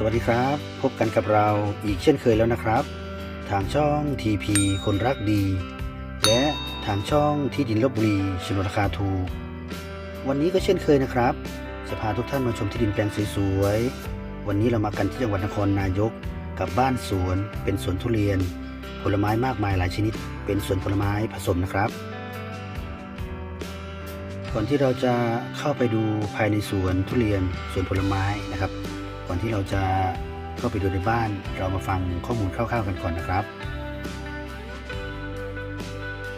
สวัสดีครับ พบกันกับเราอีกเช่นเคยแล้วนะครับ ทางช่อง TP คนรักดี และทางช่องที่ดินลบบุรีชนราคาถูก วันนี้ก็เช่นเคยนะครับ จะพาทุกท่านมาชมที่ดินแปลงสวยๆ วันนี้เรามากันที่จังหวัดนครนายก กับบ้านสวน เป็นสวนทุเรียน ผลไม้มากมายหลายชนิด เป็นสวนผลไม้ผสมนะครับ ก่อนที่เราจะเข้าไปดูภายในสวนทุเรียนสวนผลไม้นะครับ ก่อนที่เราจะเข้าไปดูในบ้าน เรามาฟังข้อมูลคร่าวๆกันก่อนนะครับ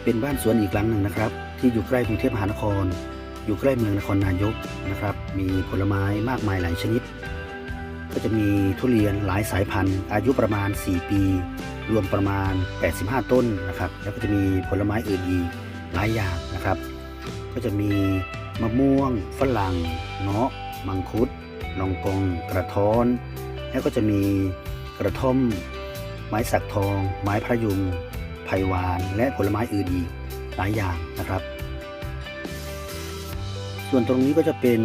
เป็นบ้านสวนอีกหลังหนึ่งนะครับ ที่อยู่ใกล้กรุงเทพมหานคร อยู่ใกล้เมืองนครนายกนะครับ มีผลไม้มากมายหลายชนิด ก็จะมีทุเรียนหลายสายพันธุ์ อายุประมาณ 4 ปี รวมประมาณ 85 ต้นนะครับ แล้วก็จะมีผลไม้อื่นอีกหลายอย่างนะครับ ก็จะมีมะม่วงฝรั่งเงาะมังคุด ลองกองกระท้อน แล้วก็จะมีกระท่อม ไม้สักทอง ไม้พระยุงไผ่หวาน และผลไม้อื่นอีกหลายอย่างนะครับ ส่วนตรงนี้ก็จะเป็น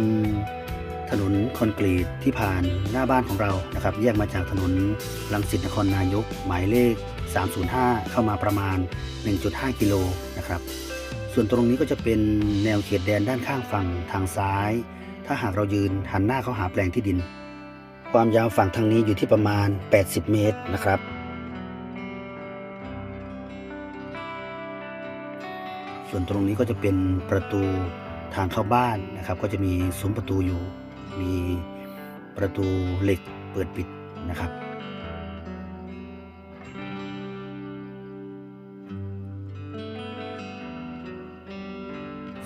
ถนนคอนกรีตที่ผ่านหน้าบ้านของเรานะครับ แยกมาจากถนนลังสิตนครนายก หมายเลข 305 เข้ามาประมาณ 1.5 กิโลนะครับ ส่วนตรงนี้ก็จะเป็นแนวเขตแดนด้านข้างฝั่งทางซ้าย ถ้าหากเรายืนหันหน้าเข้าหาแปลงที่ดิน ความยาวฝั่งทางนี้อยู่ที่ประมาณ 80 เมตรนะครับ ส่วนตรงนี้ก็จะเป็นประตูทางเข้าบ้านนะครับ ก็จะมีซุ้มประตูอยู่ มีประตูเหล็กเปิดปิดนะครับ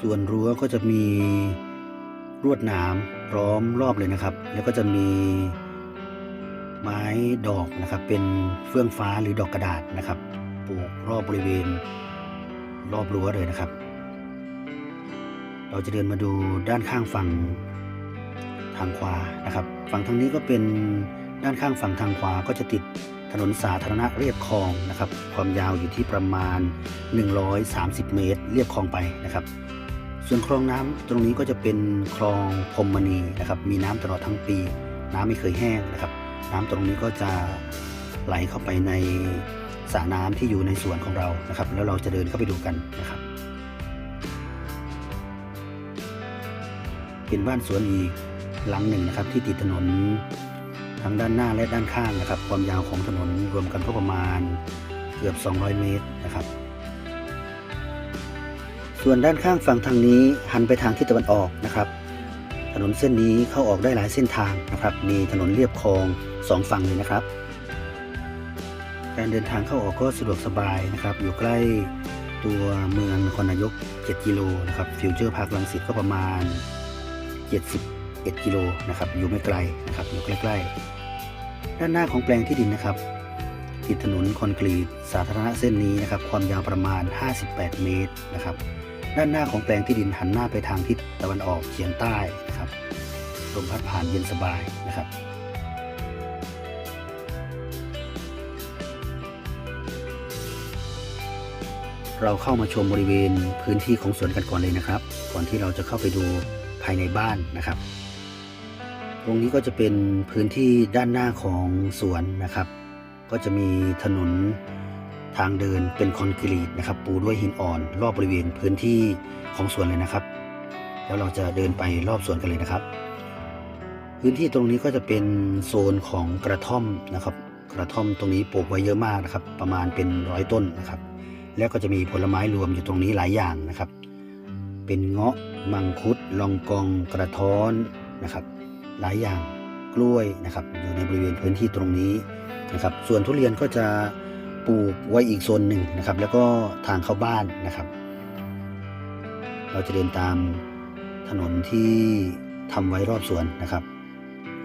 ส่วนรั้วก็จะมี รวดหนามล้อมรอบเลยนะครับ แล้วก็จะมีไม้ดอกนะครับ เป็นเฟื่องฟ้าหรือดอกกระดาษนะครับปลูกรอบบริเวณรอบรั้วเลยนะครับ เราจะเดินมาดูด้านข้างฝั่งทางขวานะครับ ฝั่งทางนี้ก็เป็นด้านข้างฝั่งทางขวาก็จะติดถนนสาธารณะเรียบคลองนะครับ ความยาวอยู่ที่ประมาณ 130 เมตร เรียบคลองไปนะครับ ส่วนคลองน้ำตรงนี้ก็จะเป็นคลองพรมมณีนะครับ มีน้ำตลอดทั้งปี น้ำไม่เคยแห้งนะครับ น้ำตรงนี้ก็จะไหลเข้าไปในสระน้ำที่อยู่ในสวนของเรานะครับ แล้วเราจะเดินเข้าไปดูกันนะครับ เป็นบ้านสวนอีกหลังหนึ่งนะครับ ที่ติดถนนทั้งด้านหน้าและด้านข้างนะครับ ความยาวของถนนรวมกันก็ประมาณเกือบ 200 เมตรนะครับ ส่วนด้านข้างฝั่งทางนี้หันไปทางทิศตะวันออกนะครับ ถนนเส้นนี้เข้าออกได้หลายเส้นทางนะครับ มีถนนเรียบคลองสองฝั่งเลยนะครับ การเดินทางเข้าออกก็สะดวกสบายนะครับ อยู่ใกล้ตัวเมืองนครนายก 7 กิโลนะครับฟิวเจอร์พาร์คลังสิตก็ประมาณ 71 กิโลนะครับ อยู่ไม่ไกลนะครับ อยู่ใกล้ๆ ด้านหน้าของแปลงที่ดินนะครับ ติดถนนคอนกรีตสาธารณะเส้นนี้นะครับ ความยาวประมาณ 58 เมตรนะครับ ด้านหน้าของแปลงที่ดินหันหน้าไปทางทิศตะวันออกเฉียงใต้นะครับลมพัดผ่านเย็นสบายนะครับ เราเข้ามาชมบริเวณพื้นที่ของสวนกันก่อนเลยนะครับ ก่อนที่เราจะเข้าไปดูภายในบ้านนะครับ ตรงนี้ก็จะเป็นพื้นที่ด้านหน้าของสวนนะครับ ก็จะมีถนน ทางเดินเป็นคอนกรีตนะครับ ปูด้วยหินอ่อน รอบบริเวณพื้นที่ของสวนเลยนะครับ แล้วเราจะเดินไปรอบสวนกันเลยนะครับ พื้นที่ตรงนี้ก็จะเป็นโซนของกระท่อมนะครับ กระท่อมตรงนี้ปลูกไว้เยอะมากนะครับ ประมาณเป็นร้อยต้นนะครับ แล้วก็จะมีผลไม้รวมอยู่ตรงนี้หลายอย่างนะครับ เป็นเงาะมังคุดลองกองกระท้อนนะครับ หลายอย่างกล้วยนะครับอยู่ในบริเวณพื้นที่ตรงนี้นะครับ ส่วนทุเรียนก็จะ ปลูกไว้อีกโซนหนึ่งนะครับ แล้วก็ทางเข้าบ้านนะครับ เราจะเดินตามถนนที่ทำไว้รอบสวนนะครับ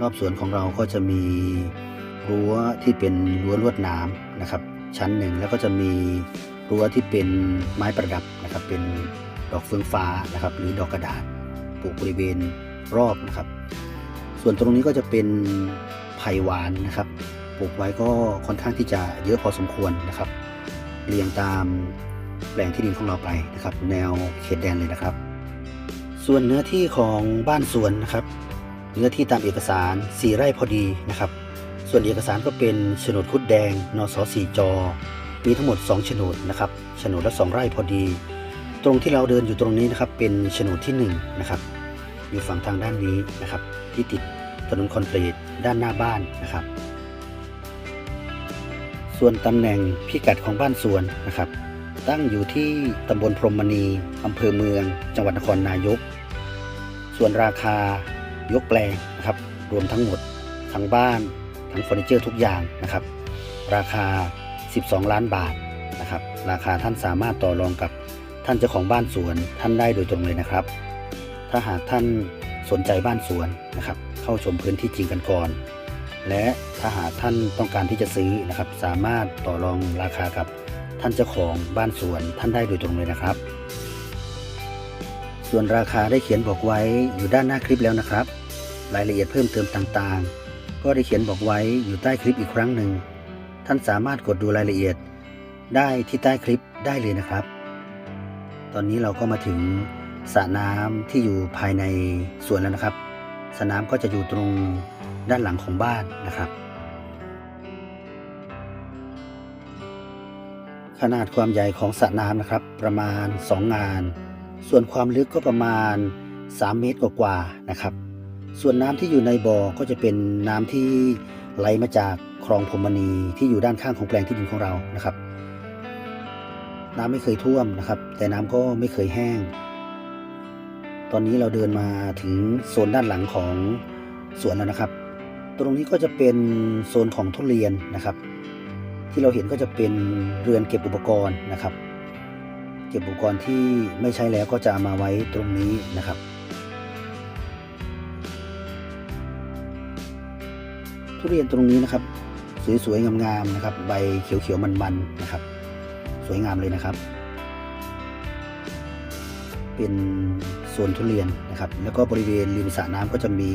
รอบสวนของเราก็จะมีรั้วที่เป็นรั้วลวดนามนะครับ ชั้นหนึ่งแล้วก็จะมีรั้วที่เป็นไม้ประดับนะครับ เป็นดอกเฟืองฟ้านะครับ หรือดอกกระดาษปลูกบริเวณรอบนะครับ ส่วนตรงนี้ก็จะเป็นไผ่หวานนะครับ ปลูกไว้ก็ค่อนข้างที่จะเยอะพอสมควรนะครับ เรียงตามแปลงที่ดินของเราไปนะครับ แนวเขตแดนเลยนะครับ ส่วนเนื้อที่ของบ้านสวนนะครับ เนื้อที่ตามเอกสาร4ไร่พอดีนะครับ ส่วนเอกสารก็เป็นโฉนดคุดแดงนสสีจอมีทั้งหมด2โฉนดนะครับโฉนดละ2ไร่พอดี ตรงที่เราเดินอยู่ตรงนี้นะครับ เป็นโฉนดที่1นะครับ อยู่ฝั่งทางด้านนี้นะครับ ที่ติดถนนคอนกรีตด้านหน้าบ้านนะครับ ส่วนตำแหน่งพิกัดของบ้านสวนนะครับ ตั้งอยู่ที่ตำบลพรหมณีอำเภอเมือง จังหวัดนครนายก ส่วนราคายกแปลงนะครับ รวมทั้งหมด ทั้งบ้านทั้งเฟอร์นิเจอร์ทุกอย่างนะครับ ราคา 12 ล้านบาทนะครับ ราคาท่านสามารถต่อรองกับท่านเจ้าของบ้านสวนท่านได้โดยตรงเลยนะครับ ถ้าหากท่านสนใจบ้านสวนนะครับ เข้าชมพื้นที่จริงกันก่อน และถ้าหากท่านต้องการที่จะซื้อนะครับ สามารถต่อรองราคากับท่านเจ้าของบ้านสวนท่านได้โดยตรงเลยนะครับ ส่วนราคาได้เขียนบอกไว้อยู่ด้านหน้าคลิปแล้วนะครับ รายละเอียดเพิ่มเติมต่างๆ ก็ได้เขียนบอกไว้อยู่ใต้คลิปอีกครั้งหนึ่ง ท่านสามารถกดดูรายละเอียดได้ที่ใต้คลิปได้เลยนะครับ ตอนนี้เราก็มาถึงสระน้ำที่อยู่ภายในสวนแล้วนะครับ สระน้ำก็จะอยู่ตรง ด้านหลังของบ้านนะครับ ขนาดความใหญ่ของสระน้ำนะครับ ประมาณ 2 งาน ส่วนความลึกก็ประมาณ 3 เมตรกว่าๆนะครับ ส่วนน้ำที่อยู่ในบ่อก็จะเป็นน้ำที่ไหลมาจากคลองพรมณีที่อยู่ด้านข้างของแปลงที่ดินของเรานะครับ น้ำไม่เคยท่วมนะครับ แต่น้ำก็ไม่เคยแห้ง ตอนนี้เราเดินมาถึงโซนด้านหลังของสวนแล้วนะครับ ตรงนี้ก็จะเป็นโซนของทุเรียนนะครับ ที่เราเห็นก็จะเป็นเรือนเก็บอุปกรณ์นะครับ เก็บอุปกรณ์ที่ไม่ใช้แล้วก็จะเอามาไว้ตรงนี้นะครับทุเรียนตรงนี้นะครับ สวยๆงามๆนะครับ ใบเขียวๆมันๆนะครับ สวยงามเลยนะครับ เป็นโซนทุเรียนนะครับ แล้วก็บริเวณริมสระน้ำก็จะมี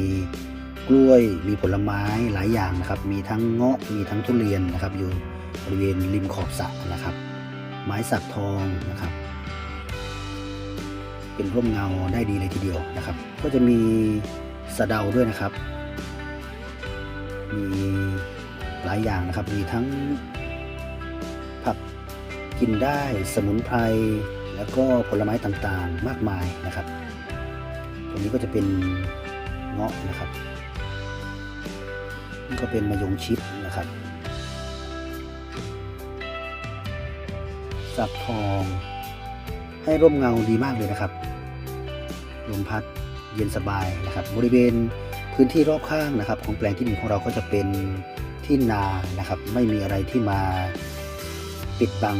กล้วย มีผลไม้หลายอย่างนะครับ มีทั้งเงาะ มีทั้งทุเรียนนะครับ อยู่บริเวณริมขอบสระนะครับ ไม้สักทองนะครับ เป็นร่มเงาได้ดีเลยทีเดียวนะครับ ก็จะมีสะเดาด้วยนะครับ มีหลายอย่างนะครับ มีทั้งผักกินได้สมุนไพร แล้วก็ผลไม้ต่างๆ มากมายนะครับ ตรงนี้ก็จะเป็นเงาะนะครับ นี่ก็เป็นมะยงชิดนะครับ สักทองให้ร่มเงาดีมากเลยนะครับ ลมพัดเย็นสบายนะครับ บริเวณพื้นที่รอบข้างนะครับ ของแปลงที่ดินของเราก็จะเป็นที่นานะครับ ไม่มีอะไรที่มาปิดบัง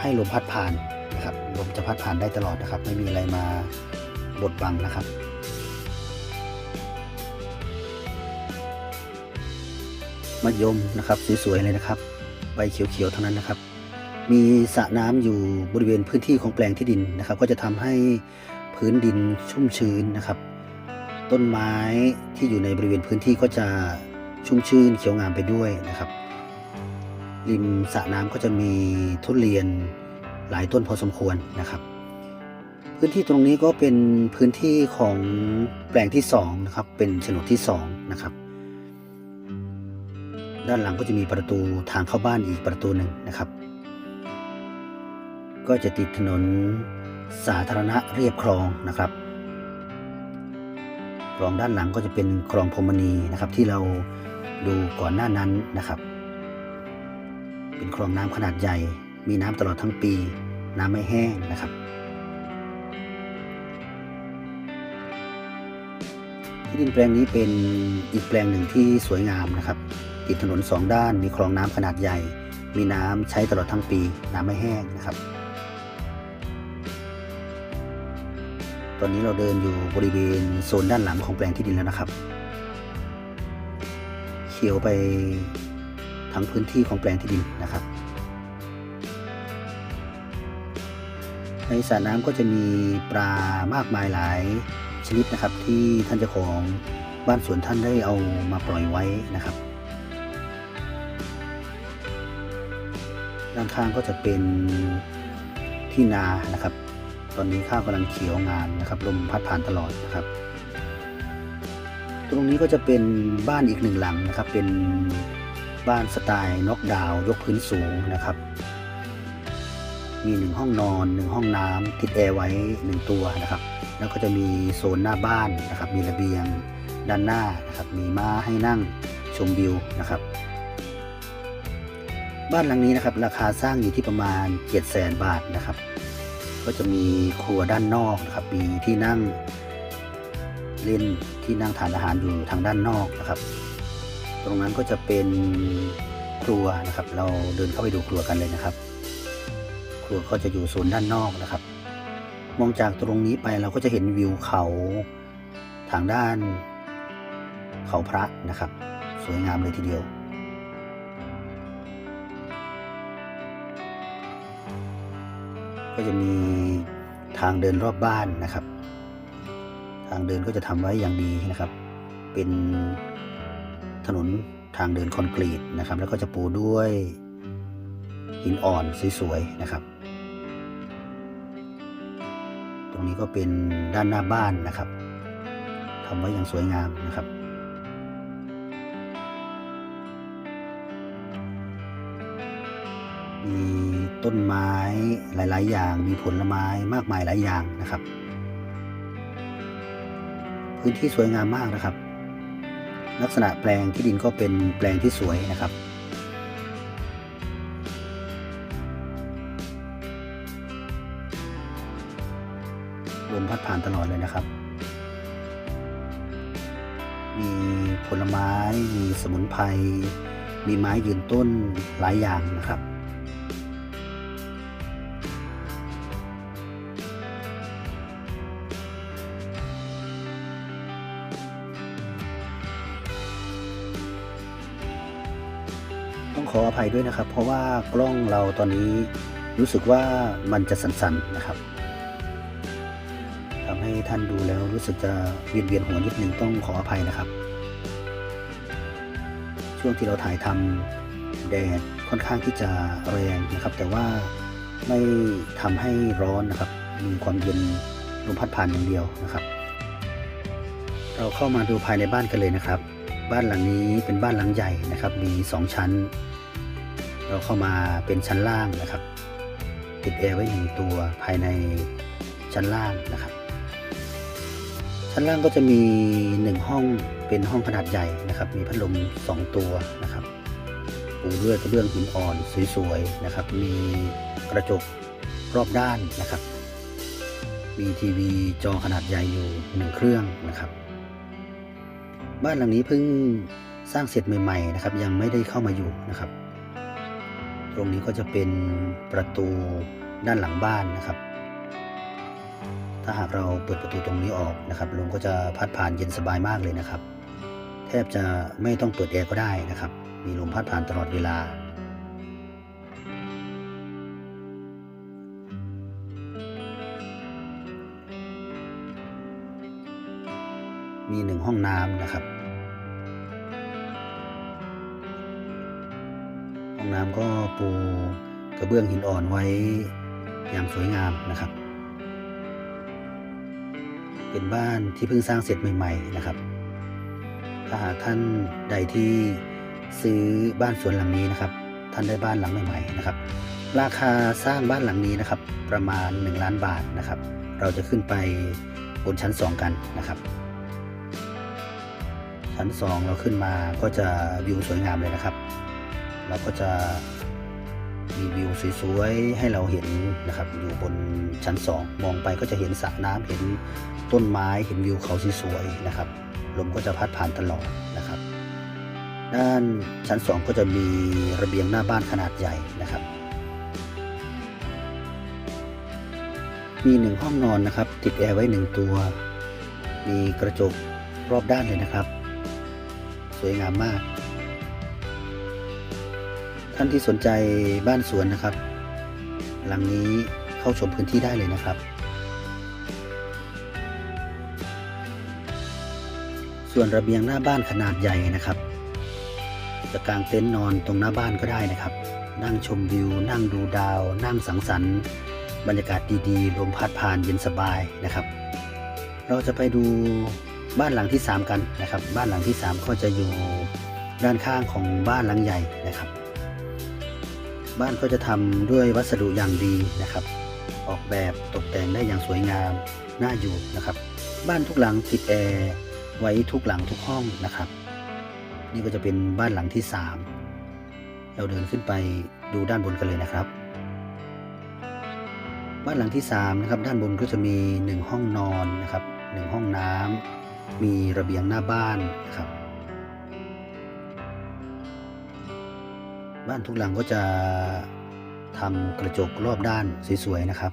ให้ลมพัดผ่านนะครับ ลมจะพัดผ่านได้ตลอดนะครับ ไม่มีอะไรมาบดบังนะครับ มะยมนะครับสวยๆเลยนะครับ ใบเขียวๆเทั้งนั้นนะครับ มีสระน้ำอยู่บริเวณพื้นที่ของแปลงที่ดินนะครับ ก็จะทำให้พื้นดินชุ่มชื้นนะครับ ต้นไม้ที่อยู่ในบริเวณพื้นที่ก็จะชุ่มชื้นเขียวงามไปด้วยนะครับ ริมสระน้ำก็จะมีทุเรียนหลายต้นพอสมควรนะครับพื้นที่ตรงนี้ก็เป็นพื้นที่ของแปลงที่สองนะครับเป็นโฉนดที่สองนะครับ ด้านหลังก็จะมีประตูทางเข้าบ้านอีกประตูหนึ่งนะครับ ก็จะติดถนนสาธารณะเรียบคลองนะครับคลองด้านหลังก็จะเป็นคลองพมณีนะครับที่เราดูก่อนหน้านั้นนะครับ เป็นคลองน้ำขนาดใหญ่ มีน้ำตลอดทั้งปี น้ำไม่แห้งนะครับที่ดินแปลงนี้เป็นอีกแปลงหนึ่งที่สวยงามนะครับ ติดถนนสองด้าน มีคลองน้ำขนาดใหญ่ มีน้ำใช้ตลอดทั้งปี น้ำไม่แห้งนะครับ ตอนนี้เราเดินอยู่บริเวณโซนด้านหลังของแปลงที่ดินแล้วนะครับ เขียวไปทั้งพื้นที่ของแปลงที่ดินนะครับในสระน้ำก็จะมีปลามากมายหลายชนิดนะครับ ที่ท่านเจ้าของบ้านสวนท่านได้เอามาปล่อยไว้นะครับ ด้านข้างก็จะเป็นที่นานะครับ ตอนนี้ข้าวกำลังเขียวงามนะครับลมพัดผ่านตลอดนะครับ ตรงนี้ก็จะเป็นบ้านอีกหนึ่งหลังนะครับ เป็นบ้านสไตล์น็อกดาวน์ยกพื้นสูงนะครับ มีหนึ่งห้องนอนหนึ่งห้องน้ำติดแอร์ไว้หนึ่งตัวนะครับ แล้วก็จะมีโซนหน้าบ้านนะครับ มีระเบียงด้านหน้านะครับ มีม้าให้นั่งชมวิวนะครับ บ้านหลังนี้นะครับ ราคาสร้างอยู่ที่ประมาณ 7 0 0 0 0 0 บาทนะครับ ก็จะมีครัวด้านนอกนะครับ มีที่นั่งเล่นที่นั่งทานอาหารอยู่ทางด้านนอกนะครับ ตรงนั้นก็จะเป็นครัวนะครับ เราเดินเข้าไปดูครัวกันเลยนะครับ ครัวก็จะอยู่โซนด้านนอกนะครับ มองจากตรงนี้ไปเราก็จะเห็นวิวเขาทางด้านเขาพระนะครับ สวยงามเลยทีเดียว ก็จะมีทางเดินรอบบ้านนะครับ ทางเดินก็จะทำไว้อย่างดีนะครับ เป็นถนนทางเดินคอนกรีตนะครับ แล้วก็จะปูด้วยหินอ่อนสวยๆนะครับ ตรงนี้ก็เป็นด้านหน้าบ้านนะครับทำไว้อย่างสวยงามนะครับ มีต้นไม้หลาย ๆ อย่าง มีผลไม้มากมายหลายอย่างนะครับ พื้นที่สวยงามมากนะครับ ลักษณะแปลงที่ดินก็เป็นแปลงที่สวยนะครับลมพัดผ่านตลอดเลยนะครับ มีผลไม้ มีสมุนไพร มีไม้ยืนต้นหลายอย่างนะครับ ขออภัยด้วยนะครับ เพราะว่ากล้องเราตอนนี้รู้สึกว่ามันจะสั่นๆนะครับทำให้ท่านดูแล้วรู้สึกจะเวียนเวียนๆหัวนิดนึงต้องขออภัยนะครับ ช่วงที่เราถ่ายทำแดดค่อนข้างที่จะแรงนะครับ แต่ว่าไม่ทำให้ร้อนนะครับ มีความเย็นลมพัดผ่านอย่างเดียวนะครับ เราเข้ามาดูภายในบ้านกันเลยนะครับ บ้านหลังนี้เป็นบ้านหลังใหญ่นะครับ มี 2 ชั้น เราเข้ามาเป็นชั้นล่างนะครับติดแอร์ไว้หนึ่งตัวภายในชั้นล่างนะครับ ชั้นล่างก็จะมี 1 ห้องเป็นห้องขนาดใหญ่นะครับ มีพัดลม 2 ตัวนะครับปูด้วยกระเบื้องหินอ่อนสวยๆนะครับ มีกระจกรอบด้านนะครับ มีทีวีจอขนาดใหญ่อยู่หนึ่งเครื่องนะครับ บ้านหลังนี้เพิ่งสร้างเสร็จใหม่ๆนะครับ ยังไม่ได้เข้ามาอยู่นะครับ ตรงนี้ก็จะเป็นประตูด้านหลังบ้านนะครับ ถ้าหากเราเปิดประตูตรงนี้ออกนะครับลมก็จะพัดผ่านเย็นสบายมากเลยนะครับ แทบจะไม่ต้องเปิดแอร์ก็ได้นะครับ มีลมพัดผ่านตลอดเวลา มีหนึ่งห้องน้ำนะครับ น้ำก็ปูกระเบื้องหินอ่อนไว้อย่างสวยงามนะครับ เป็นบ้านที่เพิ่งสร้างเสร็จใหม่ ๆ นะครับ ถ้าหากท่านใดที่ซื้อบ้านสวนหลังนี้นะครับ ท่านได้บ้านหลังใหม่ ๆ นะครับ ราคาสร้างบ้านหลังนี้นะครับ ประมาณ 1 ล้านบาทนะครับ เราจะขึ้นไปบนชั้น 2 กันนะครับ ชั้น 2 เราขึ้นมาก็จะวิวสวยงามเลยนะครับ เราก็จะมีวิวสวยๆให้เราเห็นนะครับ อยู่บนชั้น 2 มองไปก็จะเห็นสระน้ำเห็นต้นไม้เห็นวิวเขาสวยๆนะครับ ลมก็จะพัดผ่านตลอดนะครับ ด้านชั้น 2 ก็จะมีระเบียงหน้าบ้านขนาดใหญ่นะครับ มีหนึ่งห้องนอนนะครับ ติดแอร์ไว้หนึ่งตัว มีกระจกรอบด้านเลยนะครับ สวยงามมาก ท่านที่สนใจบ้านสวนนะครับ หลังนี้เข้าชมพื้นที่ได้เลยนะครับ ส่วนระเบียงหน้าบ้านขนาดใหญ่นะครับ จะกางเต็นท์นอนตรงหน้าบ้านก็ได้นะครับ นั่งชมวิว นั่งดูดาว นั่งสังสรรค์ บรรยากาศดีๆลมพัดผ่านเย็นสบายนะครับ เราจะไปดูบ้านหลังที่ 3 กันนะครับ บ้านหลังที่ 3 ก็จะอยู่ด้านข้างของบ้านหลังใหญ่นะครับ บ้านก็จะทำด้วยวัสดุอย่างดีนะครับ ออกแบบตกแต่งได้อย่างสวยงามน่าอยู่นะครับ บ้านทุกหลังติดแอร์ไว้ทุกหลังทุกห้องนะครับ นี่ก็จะเป็นบ้านหลังที่ 3 เราเดินขึ้นไปดูด้านบนกันเลยนะครับ บ้านหลังที่3นะครับด้านบนก็จะมี 1 ห้องนอนนะครับ1ห้องน้ำมีระเบียงหน้าบ้านนะครับ บ้านทุกหลังก็จะทำกระจกรอบด้านสวยๆนะครับ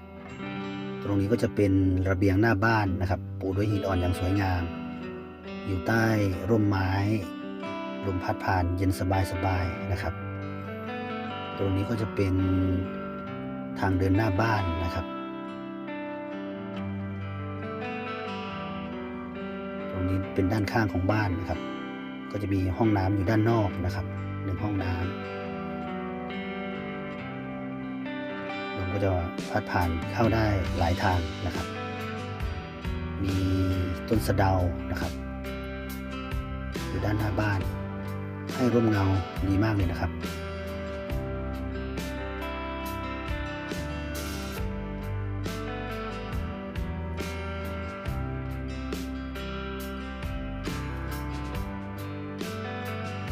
ตรงนี้ก็จะเป็นระเบียงหน้าบ้านนะครับ ปูด้วยหินอ่อนอย่างสวยงาม อยู่ใต้ร่มไม้ลมพัดผ่านเย็นสบายๆนะครับ ตรงนี้ก็จะเป็นทางเดินหน้าบ้านนะครับ ตรงนี้เป็นด้านข้างของบ้านนะครับ ก็จะมีห้องน้ำอยู่ด้านนอกนะครับหนึ่งห้องน้ำ ก็จะพัดผ่านเข้าได้หลายทางนะครับ มีต้นสะเดานะครับ อยู่ด้านหน้าบ้าน ให้ร่มเงาดีมากเลยนะครับ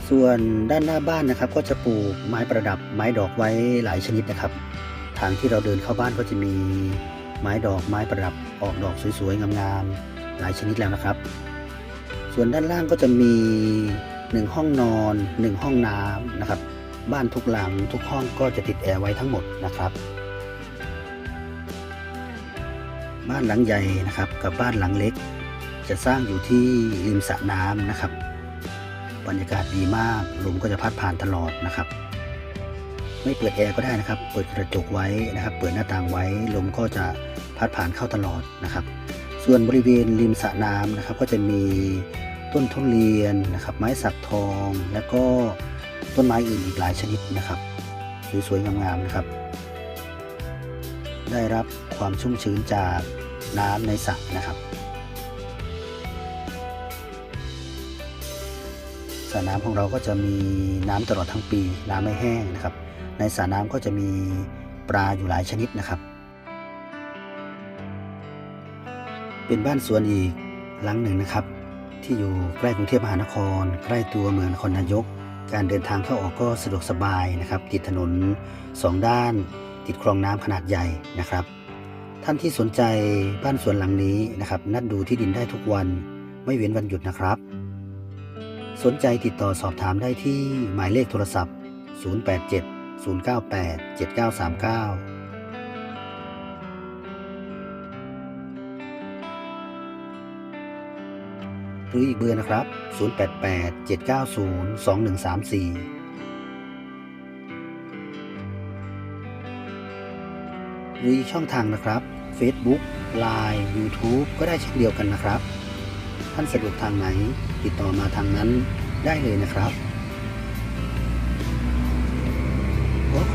ส่วนด้านหน้าบ้านนะครับ ก็จะปลูกไม้ประดับไม้ดอกไว้หลายชนิดนะครับ ทางที่เราเดินเข้าบ้านก็จะมีไม้ดอกไม้ประดับออกดอกสวยๆ งามๆ หลายชนิดแล้วนะครับ ส่วนด้านล่างก็จะมี 1 ห้องนอน 1 ห้องน้ำนะครับ บ้านทุกหลังทุกห้องก็จะติดแอร์ไว้ทั้งหมดนะครับ บ้านหลังใหญ่นะครับกับบ้านหลังเล็ก จะสร้างอยู่ที่ริมสระน้ำนะครับ บรรยากาศดีมากลมก็จะพัดผ่านตลอดนะครับ ไม่เปิดแอร์ก็ได้นะครับ เปิดกระจกไว้นะครับ เปิดหน้าต่างไว้ลมก็จะพัดผ่านเข้าตลอดนะครับ ส่วนบริเวณริมสระน้ำนะครับ ก็จะมีต้นทุเรียนนะครับ ไม้สักทอง แล้วก็ต้นไม้อื่นอีกหลายชนิดนะครับ สวยๆงามๆนะครับ ได้รับความชุ่มชื้นจากน้ำในสระนะครับสระน้ำของเราก็จะมีน้ำตลอดทั้งปี น้ำไม่แห้งนะครับ ในสระน้ำก็จะมีปลาอยู่หลายชนิดนะครับ เป็นบ้านสวนอีกหลังหนึ่งนะครับ ที่อยู่ใกล้กรุงเทพมหานคร ใกล้ตัวเมืองนครนายก การเดินทางเข้าออกก็สะดวกสบายนะครับ ติดถนนสองด้าน ติดคลองน้ำขนาดใหญ่นะครับ ท่านที่สนใจบ้านสวนหลังนี้นะครับ นัดดูที่ดินได้ทุกวันไม่เว้นวันหยุดนะครับ สนใจติดต่อสอบถามได้ที่หมายเลขโทรศัพท์ 087 098 7939 หรืออีกเบอร์นะครับ 088 790 2134หรืออีกช่องทางนะครับ Facebook Line YouTube ก็ได้เช่นเดียวกันนะครับ ท่านสะดวกทางไหน ติดต่อมาทางนั้นได้เลยนะครับ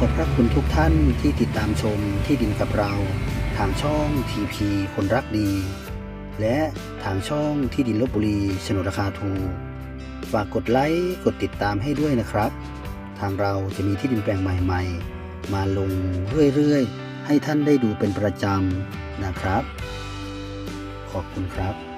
ขอบพระคุณทุกท่านที่ติดตามชมที่ดินกับเรา ทางช่อง TP คนรักดี และทางช่องที่ดินลบบุรีโฉนดราคาถูกฝากกดไลค์กดติดตามให้ด้วยนะครับ ทางเราจะมีที่ดินแปลงใหม่ๆ มาลงเรื่อยๆ ให้ท่านได้ดูเป็นประจำนะครับ ขอบคุณครับ